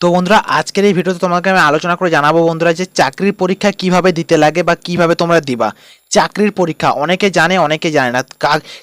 তো বন্ধুরা, আজকের এই ভিডিওতে তোমাকে আমি আলোচনা করে জানাব বন্ধুরা যে চাকরির পরীক্ষা কীভাবে দিতে লাগে বা কীভাবে তোমরা দিবা। চাকরির পরীক্ষা। অনেকে জানে অনেকে জানে না।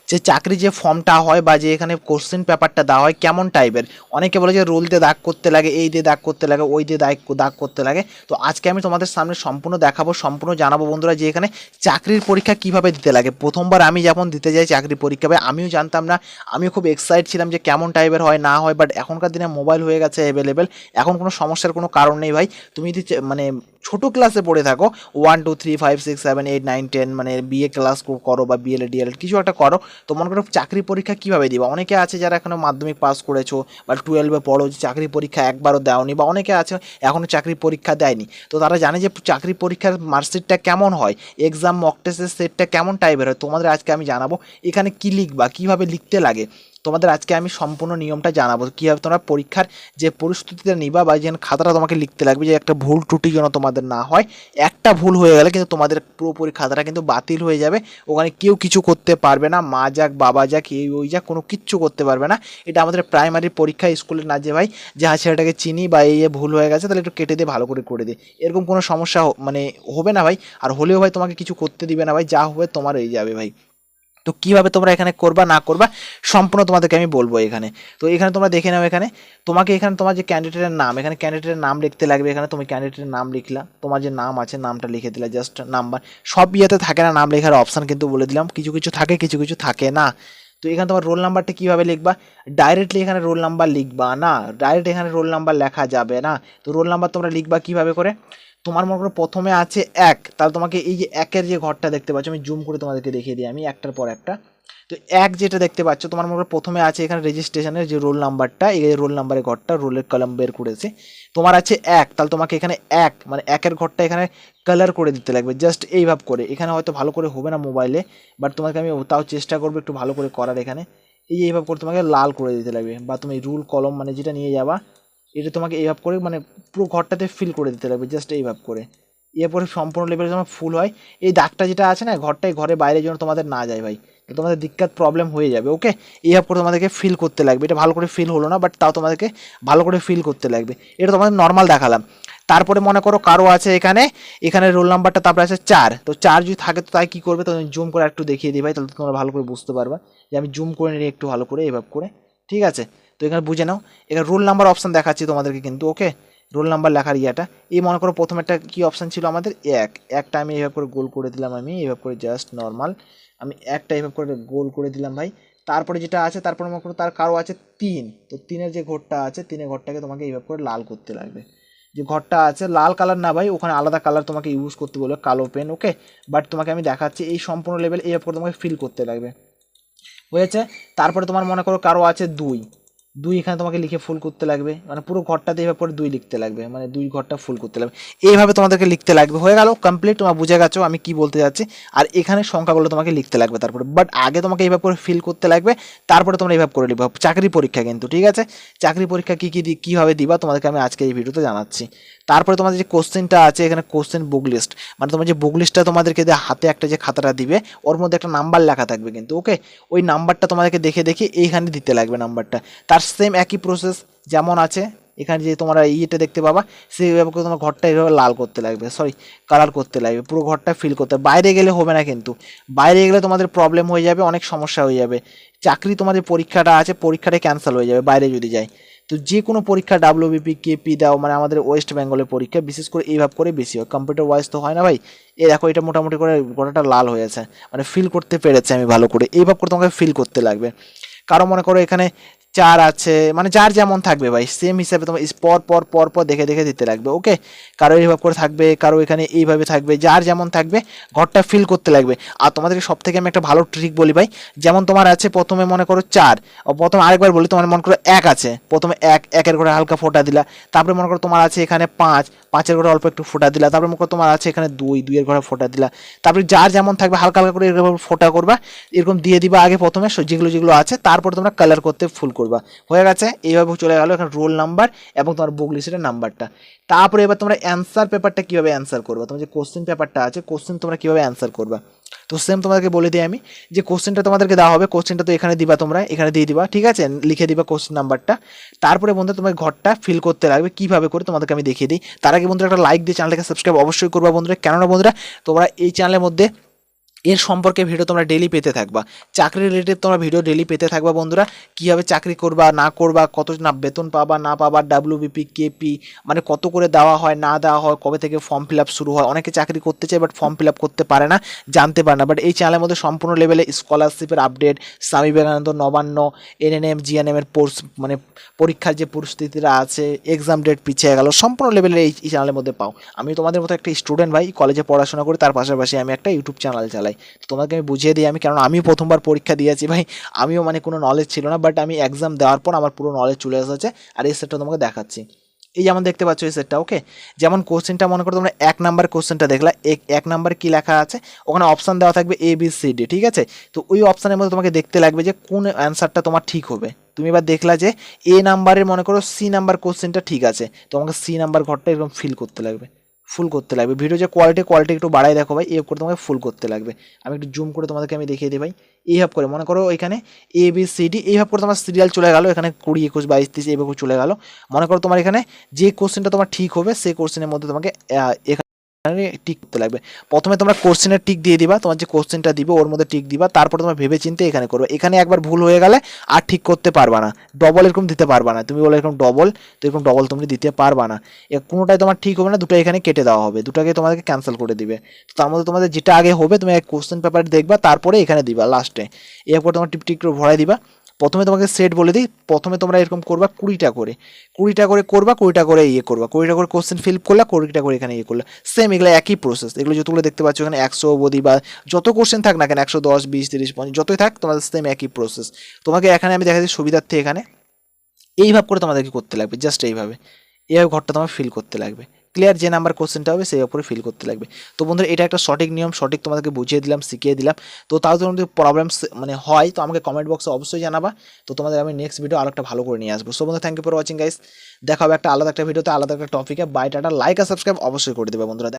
যে চাকরির যে ফর্মটা হয় বা যে এখানে কোশ্চেন পেপারটা দেওয়া হয়, কেমন টাইপের অনেকে বলে যে রোল দিয়ে দাগ করতে লাগে, এই দিয়ে দাগ করতে লাগে, ওই দিয়ে দাগ দাগ করতে লাগে। তো আজকে আমি তোমাদের সামনে সম্পূর্ণ দেখাবো, সম্পূর্ণ জানাব বন্ধুরা যে এখানে চাকরির পরীক্ষা কীভাবে দিতে লাগে। প্রথমবার আমি যখন দিতে যাই চাকরির পরীক্ষা আমিও জানতাম না। আমিও খুব এক্সাইট ছিলাম যে কেমন টাইপের হয়, না হয় বাট এখনকার দিনে মোবাইল হয়ে গেছে অ্যাভেলেবেল এখন কোনো সমস্যার কোনো কারণ নেই, ভাই। তুমি যদি মানে ছোটো ক্লাসে পড়ে থাকো one two three five six seven eight nine ten মানে বিএ ক্লাস করো বা বিএল ডিএল কিছু একটা করো। তো মনে করো চাকরি পরীক্ষা কীভাবে দিবা? অনেকে আছে যারা এখনও মাধ্যমিক পাস করেছ বা টুয়েলভে পড়ো, যে চাকরি পরীক্ষা একবারও দেওনি বা অনেকে আছে এখনও চাকরি পরীক্ষা দেয়নি। তো তারা জানে যে চাকরি পরীক্ষার মার্কশিটটা কেমন হয় এক্সাম মক টেস্টের সেটটা কেমন টাইপের হয়, তোমাদের আজকে আমি জানাব এখানে কী লিখবা, কীভাবে লিখতে লাগে। তোমাদের আজকে আমি সম্পূর্ণ নিয়মটা জানাব। কীভাবে তোমরা পরীক্ষার যে পরিস্থিতিতে নিবা বা যে খাতাটা তোমাকে লিখতে লাগবে যে একটা ভুল ত্রুটি যেন তোমাদের না হয়, একটা ভুল হয়ে গেলে কিন্তু তোমাদের পুরোপুরি খাতাটা কিন্তু বাতিল হয়ে যাবে। ওখানে কেউ কিছু করতে পারবে না, মা যাক, বাবা যাক, এই, ওই যাক, কোনো কিচ্ছু করতে পারবে না। এটা আমাদের প্রাইমারি পরীক্ষা স্কুলে না যে ভাই, যে হ্যাঁ ছেলেটাকে চিনি বা এই ভুল হয়ে গেছে, তাহলে একটু কেটে দিয়ে ভালো করে করে দে। এরকম কোনো সমস্যা মানে হবে না ভাই। আর হলেও ভাই তোমাকে কিছু করতে দিবে না ভাই, যা হবে তোমার এই যাবে ভাই। তো কীভাবে তোমরা এখানে করবা, না করবা, সম্পূর্ণ তোমাদেরকে আমি বলব এখানে। তো এখানে তোমরা দেখে নাও এখানে, তোমাকে এখানে তোমার যে ক্যান্ডিডেটের নাম, এখানে ক্যান্ডিডেটের নাম লিখতে লাগবে, এখানে তুমি ক্যান্ডিডেটের নাম লিখলা, তোমার যে নাম আছে, নামটা লিখে দিলা জাস্ট নাম্বার সব ইয়েতে থাকে না, নাম লেখার অপশান কিন্তু বলে দিলাম, কিছু কিছু থাকে, কিছু কিছু থাকে না। তো এখানে তোমার রোল নাম্বারটা কীভাবে লিখবা? ডাইরেক্টলি এখানে রোল নাম্বার লিখবা না ডাইরেক্ট এখানে রোল নাম্বার লেখা যাবে না। তো রোল নাম্বার তোমরা লিখবা কীভাবে করে? তোমার মনে করো প্রথমে আছে এক, তাহলে তোমাকে এই যে একের যে ঘরটা দেখতে পাচ্ছ, আমি জুম করে তোমাদেরকে দেখিয়ে দিই, আমি একটার পর একটা। তো এক যেটা দেখতে পাচ্ছ, তোমার মনে করো প্রথমে আছে এখানে রেজিস্ট্রেশনের যে রোল নাম্বারটা এই রোল নাম্বারের ঘরটা রোলের কলম বের করেছে। তোমার আছে এক, তাহলে তোমাকে এখানে এক মানে একের ঘরটা এখানে কালার করে দিতে লাগবে জাস্ট এইভাবে করে। এখানে হয়তো ভালো করে হবে না মোবাইলে বাট তোমাকে আমি তাও চেষ্টা করব একটু ভালো করে করার এখানে। এই এইভাবে করে তোমাকে লাল করে দিতে লাগবে, বা তুমি রুল কলম মানে যেটা নিয়ে যাবা এটা তোমাকে এইভাবে করে মানে পুরো ঘরটাতে ফিল করে দিতে লাগবে জাস্ট এইভাবে করে। এরপরে সম্পূর্ণ লেভেলে যখন ফুল হয়। এই দাগটা যেটা আছে না ঘরটাই ঘরে বাইরে যেন তোমাদের না যায় ভাই তোমাদের দিক্কত প্রবলেম হয়ে যাবে ওকে এইভাবে করে তোমাদেরকে ফিল করতে লাগবে। এটা ভালো করে ফিল হলো না বাট তাও তোমাদেরকে ভালো করে ফিল করতে লাগবে। এটা তোমাদের নর্মাল দেখালাম। তারপরে মনে করো কারও আছে এখানে এখানে রোল নাম্বারটা তারপরে আছে চার। তো চার যদি থাকে তো তাই কী করবে? তো জুম করে একটু দেখিয়ে দিই ভাই, তাহলে তোমরা ভালো করে বুঝতে পারবা। যে আমি জুম করে নিই একটু ভালো করে এভাবে করে, ঠিক আছে? তো এখানে বুঝে নাও। এখানে রোল নাম্বার অপশান দেখাচ্ছি তোমাদেরকে কিন্তু ওকে রোল নাম্বার লেখার ইয়াটা। এই মনে করো প্রথম একটা কী অপশান ছিল আমাদের? এক। একটা আমি এইভাবে করে গোল করে দিলাম আমি, এইভাবে করে জাস্ট নর্মাল আমি একটা এইভাবে করে গোল করে দিলাম ভাই। তারপরে যেটা আছে, তারপরে মনে করো তার কারও আছে তিন। তো তিনের যে ঘরটা আছে, তিনের ঘরটাকে তোমাকে এইভাবে করে লাল করতে লাগবে। যে ঘরটা আছে, লাল কালার না ভাই, ওখানে আলাদা কালার তোমাকে ইউজ করতে বলবে কালো পেন ওকে বাট তোমাকে আমি দেখাচ্ছি, এই সম্পূর্ণ লেভেল এইভাবে করে তোমাকে ফিল করতে লাগবে। হয়েছে? তারপরে তোমার মনে করো কারও আছে দুই। দুই এখানে তোমাকে লিখে ফুল করতে লাগবে। মানে পুরো ঘরটাতে এইভাবে পরে দুই লিখতে লাগবে। মানে দুই ঘরটা ফুল করতে লাগবে। এইভাবে তোমাদেরকে লিখতে লাগবে। হয়ে গেল কমপ্লিট তোমার বুঝে গেছো আমি কি বলতে যাচ্ছি। আর এখানে সংখ্যাগুলো তোমাকে লিখতে লাগবে তারপরে। বাট আগে তোমাকে এইভাবে করে ফিল করতে লাগবে, তারপরে তোমরা এইভাবে করে লিখবে চাকরি পরীক্ষা কিন্তু, ঠিক আছে? চাকরি পরীক্ষা কী কী কীভাবে দিবা তোমাদেরকে আমি আজকে এই ভিডিওতে জানাচ্ছি। তারপরে তোমাদের যে কোশ্চেনটা আছে, এখানে কোশ্চেন বুক লিস্ট মানে তোমার যে বুক লিস্টটা তোমাদেরকে হাতে একটা যে খাতাটা দিবে, ওর মধ্যে একটা নাম্বার লেখা থাকবে কিন্তু ওকে ওই নাম্বারটা তোমাদেরকে দেখে দেখে এইখানে দিতে লাগবে নাম্বারটা তার সেম একই প্রসেস যেমন আছে, এখানে যে তোমরা ইয়েটা দেখতে পাবা, সেইভাবে তোমার ঘরটা এভাবে লাল করতে লাগবে সরি কালার করতে লাগবে, পুরো ঘরটা ফিল করতে বাইরে গেলে হবে না কিন্তু, বাইরে গেলে তোমাদের প্রবলেম হয়ে যাবে, অনেক সমস্যা হয়ে যাবে। চাকরি তোমাদের পরীক্ষাটা আছে, পরীক্ষাটা ক্যান্সেল হয়ে যাবে বাইরে যদি যায়। তো যে কোনো পরীক্ষা ডাব্লিউবিপি কেপি দাও মানে আমাদের ওয়েস্ট বেঙ্গলের পরীক্ষা, বিশেষ করে এইভাবে করে বেশি হয়। কম্পিউটার ওয়াইজ তো হয় না ভাই? এ দেখো, এটা মোটামুটি করে গোটাটা লাল হয়েছে মানে ফিল করতে পেরেছে আমি ভালো করে। এইভাবে করে তোমাকে ফিল করতে লাগবে। কারও মনে করো এখানে চার আছে মানে যার যেমন থাকবে ভাই সেম হিসাবে তোমার পর পর পর পর দেখে দেখে দিতে লাগবে ওকে কারও এইভাবে করে থাকবে, কারও এখানে এইভাবে থাকবে, যার যেমন থাকবে, ঘরটা ফিল করতে লাগবে। আর তোমাদেরকে সব থেকে আমি একটা ভালো ট্রিক বলি ভাই, যেমন তোমার আছে প্রথমে মনে করো চার, ও প্রথমে আরেকবার বলি, তোমার মনে করো এক আছে, প্রথমে এক, একের ঘরে হালকা ফোঁটা দিলা, তারপরে মনে করো তোমার আছে এখানে পাঁচ, পাঁচের ঘরে অল্প একটু ফোঁটা দিলা, তারপরে মনে করো তোমার আছে এখানে দুই, দুইয়ের ঘরে ফোটা দিলা, তারপরে যার যেমন থাকবে হালকা হালকা করে এরকম ফোটা করবা, এরকম দিয়ে দিবা আগে প্রথমে যেগুলো যেগুলো আছে, তারপরে তোমরা কালার করতে ফুল করবা। হয়ে গেছে, এইভাবে চলে গেলো এখানে রোল নাম্বার এবং তোমার বুক লিস্টের নাম্বারটা তারপরে এবার তোমরা অ্যান্সার পেপারটা কীভাবে অ্যান্সার করবা? তোমার যে কোশ্চেন পেপারটা আছে কোশ্চেন তোমরা কীভাবে অ্যান্সার করবা? তো সেম তোমাদেরকে বলে দিই আমি, যে কোশ্চেনটা তোমাদেরকে দেওয়া হবে কোশ্চেনটা তো এখানে দিবা তোমরা, এখানে দিয়ে দিবা, ঠিক আছে? লিখে দিবা কোশ্চেন নাম্বারটা তারপরে বন্ধু তোমার ঘরটা ফিল করতে লাগবে, কীভাবে করে তোমাদেরকে আমি দেখিয়ে দিই। তার আগে বন্ধুরা একটা লাইক দিয়ে চ্যানেলটাকে সাবস্ক্রাইব অবশ্যই করবা বন্ধুরা। কেননা বন্ধুরা, তোমরা এই চ্যানেলের মধ্যে এর সম্পর্কে ভিডিও তোমরা ডেলি পেতে থাকবা। চাকরি রিলেটেড তোমরা ভিডিও ডেলি পেতে থাকবা বন্ধুরা। কীভাবে চাকরি করবা, না করবা, কত না বেতন পাবা, না পাবা ডাব্লিউবিপি কেপি মানে কত করে দেওয়া হয়, না দেওয়া হয়, কবে থেকে ফর্ম ফিল শুরু হয়। অনেকে চাকরি করতে চায় বাট ফর্ম ফিল করতে পারে না, জানতে পারে না। বাট এই চ্যানেলের মধ্যে সম্পূর্ণ লেভেলে স্কলারশিপের update Swami Vivekananda Nabanna NNM GNM এর পোর্স মানে পরীক্ষার যে পরিস্থিতিটা আছে এক্সাম ডেট পিছিয়ে গেল, সম্পূর্ণ লেভেলের এই চ্যানেলের মধ্যে পাও। আমি তোমাদের মতো একটা স্টুডেন্ট ভাই কলেজে পড়াশোনা করি, তার পাশাপাশি আমি একটা ইউটিউব চ্যানেল চালাই। তো তোমাকে আমি বুঝিয়ে দিই, আমি কারণ আমিও প্রথমবার পরীক্ষা দিয়েছি ভাই, আমিও মানে কোনো নলেজ ছিল না বাট আমি এক্সাম দেওয়ার পর আমার পুরো নলেজ চলে এসেছে আর এই সেটটা তোমাকে দেখাচ্ছি। এই যেমন দেখতে পাচ্ছ এই সেটটা ওকে যেমন কোশ্চেনটা মনে করো তোমরা এক নাম্বার কোশ্চেনটা দেখলা, এক এক নাম্বার কী লেখা আছে? ওখানে অপশান দেওয়া থাকবে এ বি সি ডি ঠিক আছে? তো ওই অপশানের মধ্যে তোমাকে দেখতে লাগবে যে কোন অ্যান্সারটা তোমার ঠিক হবে। তুমি এবার দেখলা যে এ নাম্বারের মনে করো সি নাম্বার কোশ্চেনটা ঠিক আছে, তোমাকে সি নাম্বার ঘরটা এরকম ফিল করতে লাগবে। ফুল করতে লাগবে। ভিডিও যে কোয়ালিটি কোয়ালিটি একটু বাড়াই দেখো ভাই, এ করে তোমাকে ফুল করতে লাগবে। আমি একটু জুম করে তোমাদেরকে আমি দেখিয়ে দিই ভাই। এইভাবে করে, মনে করো এখানে এ বি সি ডি এইভাবে করে তোমার সিরিয়াল চলে গেলো, এখানে কুড়ি, একুশ, বাইশ, তিরিশ এইভাবে চলে গেল। মনে করো তোমার এখানে যে কোশ্চেনটা তোমার ঠিক হবে, সেই কোশ্চেনের মধ্যে তোমাকে টিক করতে লাগবে। প্রথমে তোমরা কোশ্চেনের টিক দিয়ে দিবা, তোমার যে কোশ্চেনটা দিবে, ওর মধ্যে টিক দিবা, তারপর তোমরা ভেবে চিন্তে এখানে করবে। এখানে একবার ভুল হয়ে গেলে আর ঠিক করতে পারবা না। ডবল এরকম দিতে পারবা না। তুমি বলে এরকম ডবল তো এরকম ডবল তুমি দিতে পারবা না। কোনোটাই তোমার ঠিক হবে না দুটো এখানে কেটে দেওয়া হবে। দুটাকে তোমাদেরকে ক্যান্সেল করে দিবে। তার মধ্যে তোমাদের যেটা আগে হবে, তুমি এক কোশ্চেন পেপার দেখবা, তারপরে এখানে দিবা লাস্টে এরপর তোমার টিপ টিক করে ভরাই দিবা। প্রথমে তোমাকে সেট বলে দিই। প্রথমে তোমরা এরকম করবা কুড়িটা করে। কুড়িটা করে করবা, কুড়িটা করে ইয়ে করবা। কুড়িটা করে কোশ্চেন ফিল করলা, কুড়িটা করে এখানে ইয়ে করলা। সেম এগুলো একই প্রসেস এগুলো যতগুলো দেখতে পাচ্ছ এখানে একশো অবধি বা যত কোশ্চেন থাক না কেন, একশো দশ, বিশ, তিরিশ, পঞ্চাশ, যতই থাক, তোমাদের সেম একই প্রসেস তোমাকে এখানে আমি দেখা দিই সুবিধার্থে এখানে। এইভাবে করে তোমাদেরকে করতে লাগবে জাস্ট এইভাবে। এইভাবে ঘরটা তোমার ফিল করতে লাগবে। ক্লিয়ার যে নাম্বার কোশ্চেনটা হবে, সেই উপরে ফিল করতে লাগবে। তো বন্ধুরা, এটা একটা সঠিক নিয়ম, সঠিক তোমাদেরকে বুঝিয়ে দিলাম, শিখিয়ে দিলাম। তো তাও যদি প্রবলেমস মানে হয়, তো আমাকে কমেন্ট বক্সে অবশ্যই জানাবা। তো তোমাদের আমি নেক্সট ভিডিও আরও একটা ভালো করে নিয়ে আসব। সো বন্ধু thank you for watching guys দেখা হবে একটা আলাদা একটা ভিডিওতে আলাদা একটা টপিকে বাইটাটা লাইক আর সাবস্ক্রাইব অবশ্যই করে দেবে, বন্ধুরা।